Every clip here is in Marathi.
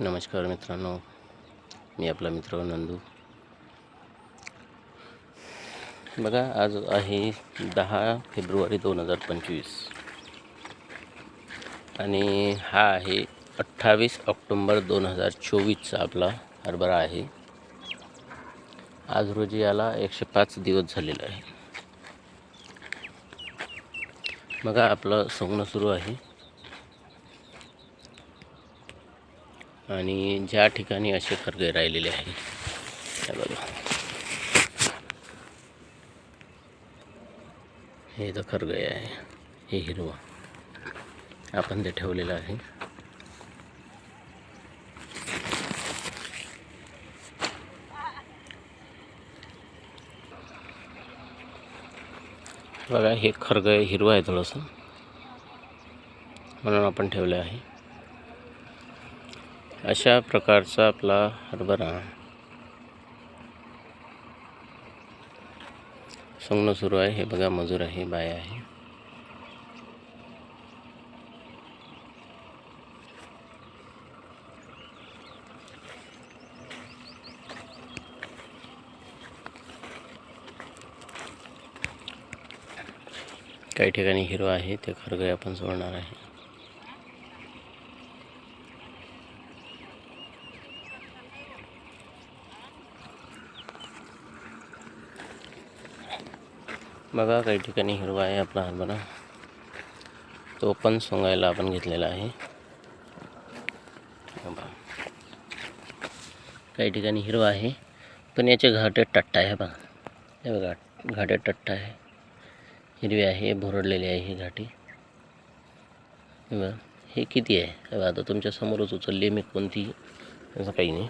नमस्कार मित्रांनो मी आपला मित्र नंदू. बघा आज आहे दहा फेब्रुवारी दोन हजार पंचवीस. आणि हा आहे अठ्ठावीस ऑक्टोंबर दोन हजार चोवीसचा आपला हरभरा आहे. आज रोजी याला एकशे पाच दिवस झालेला आहे. बघा आपलं सोंगणं सुरू आहे. आणि ज्या ठिकाणी असे खरगे राहिलेले आहे बघा. हे तर खरगय आहे हे हिरवं. आपण ते ठेवलेलं आहे. बघा हे खरगय हिरवं आहे थोडंसं. म्हणून आपण ठेवलं आहे. अशा प्रकारचा आपला हरभरा. सोंगणं सुरू आहे. हे बघा मजूर आहे बाय आहे. काही ठिकाणी हिरो आहे ते खरगळे आपण सोडणार आहे. बघा काही ठिकाणी हिरवा आहे आपला हरभरा तो पण सोंगायला आपण घेतलेला आहे. काही ठिकाणी हिरवा आहे पण याचे घाटे टट्टा आहे बघा. हे बघा घाटे टट्टा आहे. हिरवी आहे भुरडलेली आहे ही घाटी. हे बघा हे किती आहे? हे बघा आता तुमच्या समोरच उचलली मी कोणती? असं काही नाही.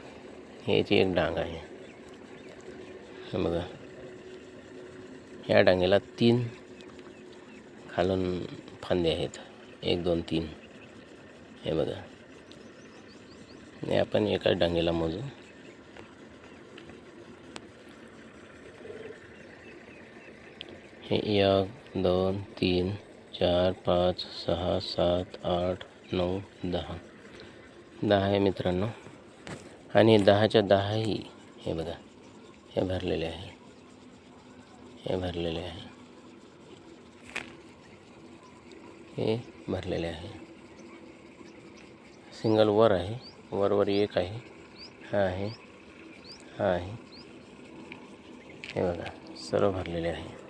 हे याची एक डांग आहे. बघा. या डांगेला तीन खालून फांदे आहेत. एक दोन तीन. हे बघा. आणि आपण एका डांगेला मोजू. हे एक दोन तीन चार पाच सहा सात आठ नऊ दहा. दहा आहे मित्रांनो. आणि दहाच्या दहाही हे बघा. हे भरलेले आहे. हे भरलेले आहे. हे भरलेले आहे. सिंगल वर आहे. वरवर एक आहे. हा आहे. हा आहे. हे बघा सर्व भरलेले आहे.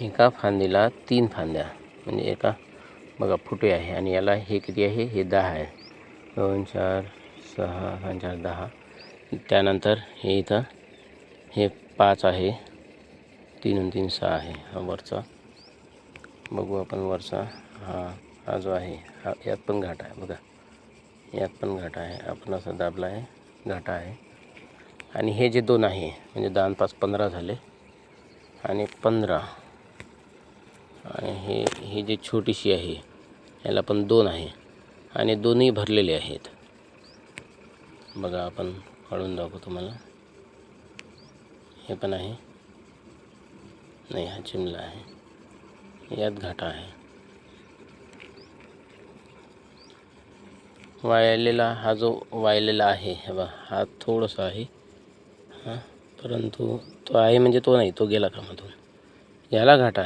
एका फांदीला तीन फांद्या म्हणजे एका बघा फुटे आहे आणि याला हे किती आहे? हे दहा आहे. दोन चार सहा पाच चार दहा. त्यानंतर हे इथं हे पाच आहे. तीन तीन सहा आहे. हा वरचा. बघू आपण वरचा. हा हा जो आहे हा यात पण घाटा आहे बघा. यात पण घाटा आहे. आपण असा दाबला आहे घाटा आहे. आणि हे जे दोन आहे म्हणजे दहा पाच पंधरा झाले. आणि पंधरा. आणि हे ही जी छोटीशी आहे याला पण दोन आहे. आणि दोन्ही भरलेले आहेत. बघा आपण काढून दाखवू तुम्हाला. हे। पण आहे नाही हा। चिमला आहे यात घाटा आहे वाळलेला हा जो वाळलेला हे बा हा थोडासा आहे. हाँ, परंतु तो आहे म्हणजे तो नाही तो गेला कामातून याला घाटा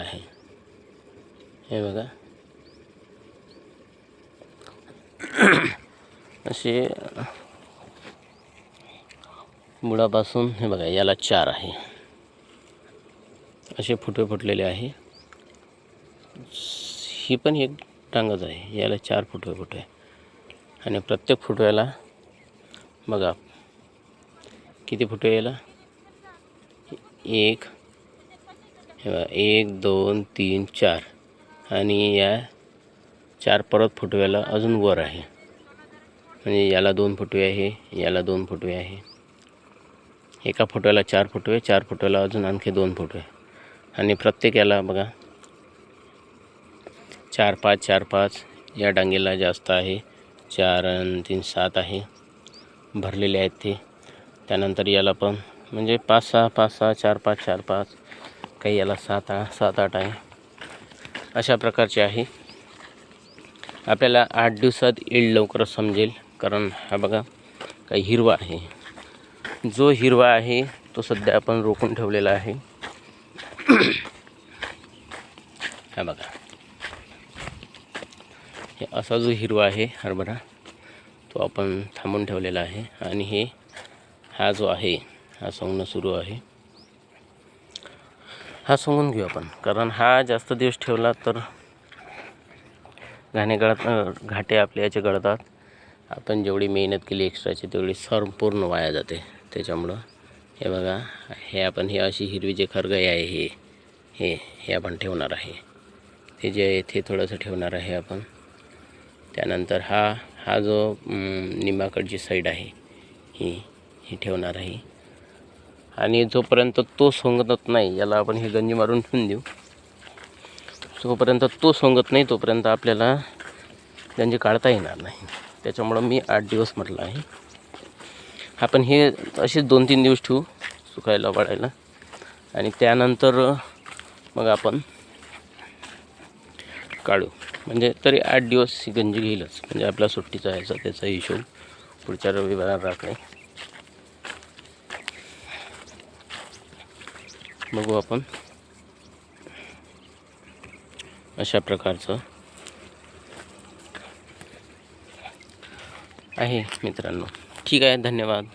हे बघा. असे मुळापासून हे बघा याला चार आहे. असे फुटवे फुटलेले आहे. ही पण एक टांगच आहे. याला चार फुटवे फुटवे. आणि प्रत्येक फुटव्याला बघा किती फुटवे याला? एक हे बघा एक दोन तीन चार. आणि या चार परत फुटव्याला अजून वर आहे. म्हणजे याला दोन फुटवे आहे याला दोन फुटवे आहे. एका फुटव्याला चार फुटवे चार फुटव्याला अजून आणखी दोन फुटवे आणि प्रत्येक याला बघा चार पाच चार पाच या डांगेला जास्त आहे चार आणि तीन सात आहे भरलेले आहेत ते. त्यानंतर याला पण म्हणजे पाच सहा पाच सहा चार पाच चार पाच काही याला सात आठ सात आठ आहे. अशा प्रकारचे आहे. आपल्याला आठ दिवसात येईल लवकर समजेल कारण हा बघा काही हिरवा आहे. जो हिरवा आहे तो सध्या आपण रोखून ठेवलेला आहे. हा बघा. हे असा जो हिरवा आहे हरभरा तो आपण थांबून ठेवलेला आहे. आणि हे हा जो आहे हा सोंगणं सुरू आहे. हा सोंगून घेऊ आपण. कारण हा जास्त दिवस ठेवला तर घाणे गळत घाटे आपल्या याचे गळतात. आपण जेवढी मेहनत केली एक्स्ट्राची तेवढी संपूर्ण वाया जाते. त्याच्यामुळं. हे बघा हे आपण हे अशी हिरवी जे खरगाई आहे हे हे हे आपण ठेवणार आहे. ते जे आहे ते थोडंसं ठेवणार आहे आपण. त्यानंतर हा हा जो निंबाकडची साईड आहे ही ही ठेवणार आहे. आणि जोपर्यंत तो सोंगत नाही याला आपण हे गंजी मारून ठेवून देऊ. जोपर्यंत तो सोंगत नाही तोपर्यंत आपल्याला गंजी काढता येणार नाही. त्याच्यामुळं मी आठ दिवस म्हटलं आहे. आपण हे असेच दोन तीन दिवस ठेवू सुकायला वाढायला. आणि त्यानंतर मग आपण काढू. म्हणजे तरी आठ दिवस ही गंजी घेईलच. म्हणजे आपला सुट्टीचा ह्याचा त्याचा हिशोब पुढच्या रविवारात राखणे. बघू आपण. अशा प्रकारचं आहे मित्रांनो. ठीक आहे धन्यवाद.